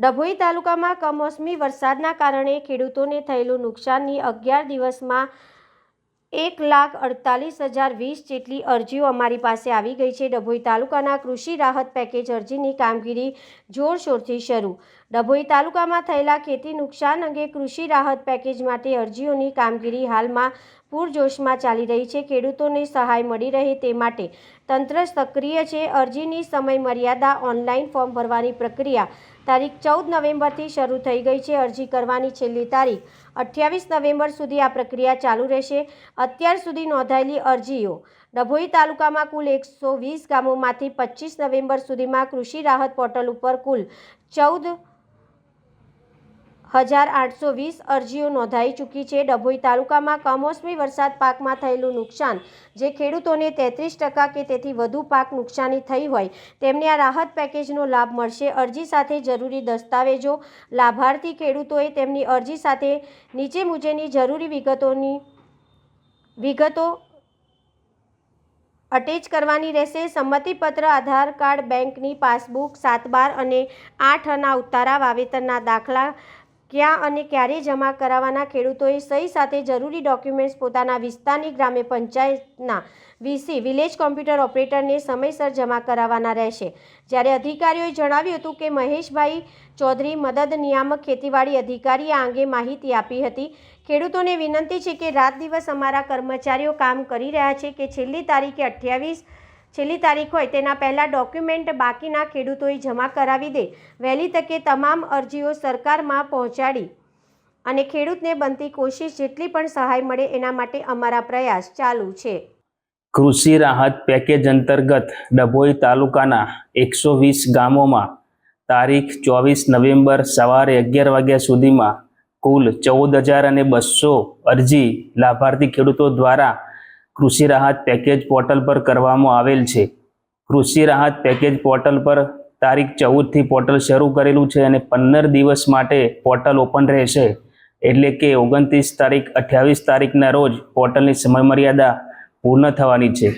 ડભોઈ તાલુકામાં કમોસમી વરસાદના કારણે ખેડૂતોને થયેલું નુકસાનની અગિયાર દિવસમાં એક લાખ અડતાલીસ હજાર વીસ જેટલી અરજીઓ અમારી પાસે આવી ગઈ છે. ડભોઈ તાલુકાના કૃષિ રાહત પેકેજ અરજીની કામગીરી જોરશોરથી શરૂ ડભોઈ તાલુકામાં થયેલા ખેતી નુકસાન અંગે કૃષિ રાહત પેકેજ માટે અરજીઓની કામગીરી હાલમાં પૂરજોશમાં ચાલી રહી છે. ખેડૂતોને સહાય મળી રહે તે માટે તંત્ર સક્રિય છે. અરજીની સમય મર્યાદા ઓનલાઈન ફોર્મ ભરવાની પ્રક્રિયા તારીખ ચૌદ નવેમ્બરથી શરૂ થઈ ગઈ છે. અરજી કરવાની છેલ્લી તારીખ અઠ્યાવીસ નવેમ્બર સુધી આ પ્રક્રિયા ચાલુ રહેશે. અત્યાર સુધી નોંધાયેલી અરજીઓ ડભોઈ તાલુકામાં કુલ એકસો વીસ ગામોમાંથી પચીસ નવેમ્બર સુધીમાં કૃષિ રાહત પોર્ટલ ઉપર કુલ ચૌદ હજાર આઠસો વીસ અરજીઓ નોંધાઈ ચૂકી છે. ડભોઈ તાલુકામાં કમોસમી વરસાદ પાકમાં થયેલું નુકસાન, જે ખેડૂતોને તેત્રીસ ટકા કે તેથી વધુ પાક નુકસાની થઈ હોય, તેમને આ રાહત પેકેજનો લાભ મળશે. અરજી સાથે જરૂરી દસ્તાવેજો, લાભાર્થી ખેડૂતોએ તેમની અરજી સાથે નીચે મુજબની જરૂરી વિગતોની, વિગતો અટેચ કરવાની રહેશે. સંમતિપત્ર, આધાર કાર્ડ, બેંકની પાસબુક સાત બાર અને આઠ અના ઉતારા વાવેતરના દાખલા ક્યાં અને ક્યારે જમા કરાવવાના ખેડૂતોએ સહી સાથે જરૂરી ડોક્યુમેન્ટ્સ પોતાના વિસ્તારની ગ્રામ્ય પંચાયતના વીસી વિલેજ કોમ્પ્યુટર ઓપરેટરને સમયસર જમા કરાવવાના રહેશે. જ્યારે અધિકારીઓએ જણાવ્યું હતું કે મહેશભાઈ ચૌધરી મદદ નિયામક ખેતીવાડી અધિકારીએ આ અંગે માહિતી આપી હતી. ખેડૂતોને વિનંતી છે કે રાત દિવસ અમારા કર્મચારીઓ કામ કરી રહ્યા છે કે છેલ્લી તારીખે અઠ્યાવીસ છેલ્લી તારીખ હોય તેના પહેલાં ડોક્યુમેન્ટ બાકીના ખેડૂતોએ જમા કરાવી દે. વહેલી તકે તમામ અરજીઓ સરકારમાં પહોંચાડી અને ખેડૂતને બનતી કોશિશ જેટલી પણ સહાય મળે એના માટે અમારા પ્રયાસ ચાલુ છે. કૃષિ રાહત પેકેજ અંતર્ગત ડભોઈ તાલુકાના એકસો વીસ ગામોમાં તારીખ ચોવીસ નવેમ્બર સવારે અગિયાર વાગ્યા સુધીમાં કુલ ચૌદ હજાર અને બસો અરજી લાભાર્થી ખેડૂતો દ્વારા કૃષિ રાહત પેકેજ પોર્ટલ પર કરવામાં આવેલ છે. કૃષિ રાહત પેકેજ પોર્ટલ પર તારીખ ચૌદથી પોર્ટલ શરૂ કરેલું છે અને પંદર દિવસ માટે પોર્ટલ ઓપન રહેશે. એટલે કે ઓગણત્રીસ તારીખ, અઠ્યાવીસ તારીખના રોજ પોર્ટલની સમયમર્યાદા પૂર્ણ થવાની છે.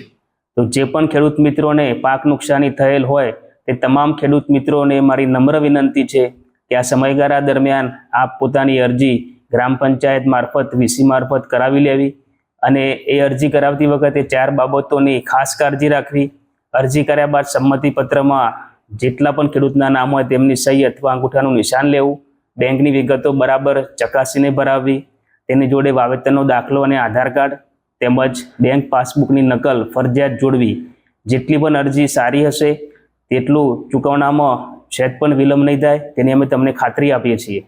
તો જે પણ ખેડૂત મિત્રોને પાક નુકસાની થયેલ હોય, તે તમામ ખેડૂત મિત્રોને મારી નમ્ર વિનંતી છે કે આ સમયગાળા દરમિયાન આપ પોતાની અરજી ગ્રામ પંચાયત મારફત, વીસી મારફત કરાવી લેવી. અને એ અરજી કરાવતી વખતે ચાર બાબતોની ખાસ કાળજી રાખવી. અરજી કર્યા બાદ સંમતિપત્રમાં જેટલા પણ ખેડૂતના નામ હોય તેમની સહી અથવા અંગૂઠાનું નિશાન લેવું, બેંકની વિગતો બરાબર ચકાસીને ભરાવવી, તેની જોડે વાવેતરનો દાખલો અને આધાર કાર્ડ, તેમજ બેંક પાસબુકની નકલ, ફરજિયાત જોડવી. જેટલી પણ અરજી સારી હશે, તેટલું ચૂકવણામાં સહેજ પણ વિલંબ નહીં થાય, તેની અમે તમને ખાતરી આપીએ છીએ.